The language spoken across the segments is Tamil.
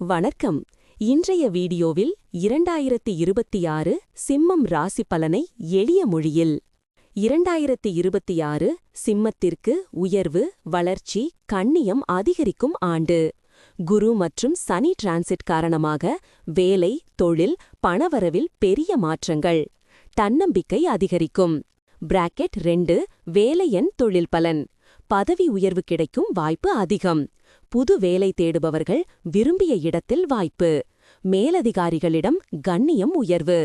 வணக்கம். இன்றைய வீடியோவில் இரண்டாயிரத்தி இருபத்தி ஆறு சிம்மம் ராசி பலனை எளிய மொழியில். இரண்டாயிரத்தி இருபத்தி ஆறு சிம்மத்திற்கு உயர்வு வளர்ச்சி கண்ணியம் அதிகரிக்கும் ஆண்டு. குரு மற்றும் சனி டிரான்சிட் காரணமாக வேலை தொழில் பணவரவில் பெரிய மாற்றங்கள். தன்னம்பிக்கை அதிகரிக்கும். பிராக்கெட் ரெண்டு வேலையன் தொழில் பலன். பதவி உயர்வு கிடைக்கும் வாய்ப்பு அதிகம். புது வேலை தேடுபவர்கள் விரும்பிய இடத்தில் வாய்ப்பு. மேலதிகாரிகளிடம் கண்ணியம் உயர்வு.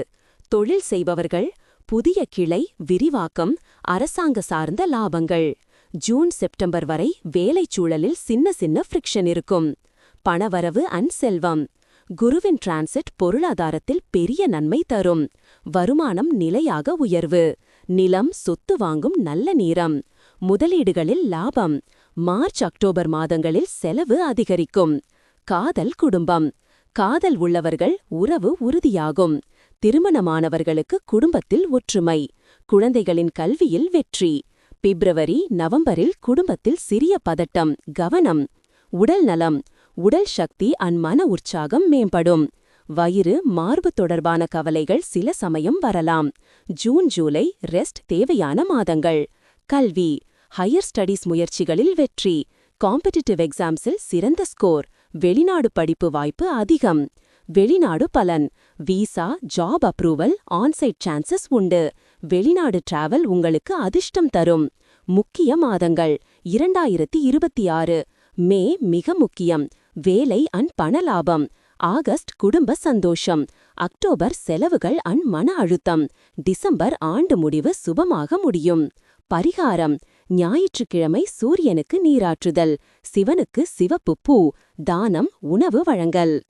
தொழில் செய்பவர்கள் புதிய கிளை விரிவாக்கம் அரசாங்க சார்ந்த லாபங்கள். ஜூன் செப்டம்பர் வரை வேலைச் சூழலில் சின்ன சின்ன ஃப்ரிக்ஷன் இருக்கும். பணவரவு அண்ட் செல்வம். குருவின் டிரான்சிட் பொருளாதாரத்தில் பெரிய நன்மை தரும். வருமானம் நிலையாக உயர்வு. நிலம் சொத்து வாங்கும் நல்ல நேரம். முதலீடுகளில் லாபம். மார்ச் அக்டோபர் மாதங்களில் செலவு அதிகரிக்கும். காதல் குடும்பம். காதல் உள்ளவர்கள் உறவு உறுதியாகும். திருமணமானவர்களுக்கு குடும்பத்தில் ஒற்றுமை. குழந்தைகளின் கல்வியில் வெற்றி. பிப்ரவரி நவம்பரில் குடும்பத்தில் சிறிய பதட்டம் கவனம். உடல் நலம். உடல் சக்தி அன் மன உற்சாகம் மேம்படும். வயிறு மார்பு தொடர்பான கவலைகள் சில சமயம் வரலாம். ஜூன் ஜூலை ரெஸ்ட் தேவையான மாதங்கள். கல்வி. ஹையர் ஸ்டடீஸ் முயற்சிகளில் வெற்றி. காம்படிட்டிவ் எக்ஸாம்ஸில் சிறந்த ஸ்கோர் வெளிநாடு படிப்பு வாய்ப்பு அதிகம். வெளிநாடு பலன். Visa job approval onsite chances உண்டு. வெளிநாடு டிராவல் உங்களுக்கு அதிர்ஷ்டம் தரும். முக்கிய மாதங்கள். இரண்டாயிரத்தி இருபத்தி ஆறு. மே மிக முக்கியம். வேலை அன் பண லாபம். ஆகஸ்ட் குடும்ப சந்தோஷம். அக்டோபர் செலவுகள் அன் மன அழுத்தம். டிசம்பர் ஆண்டு முடிவு சுபமாக முடியும். பரிகாரம். ஞாயிற்றுக்கிழமை சூரியனுக்கு நீராற்றுதல் சிவனுக்கு சிவப்பு பூ தானம் உணவு வழங்கல்.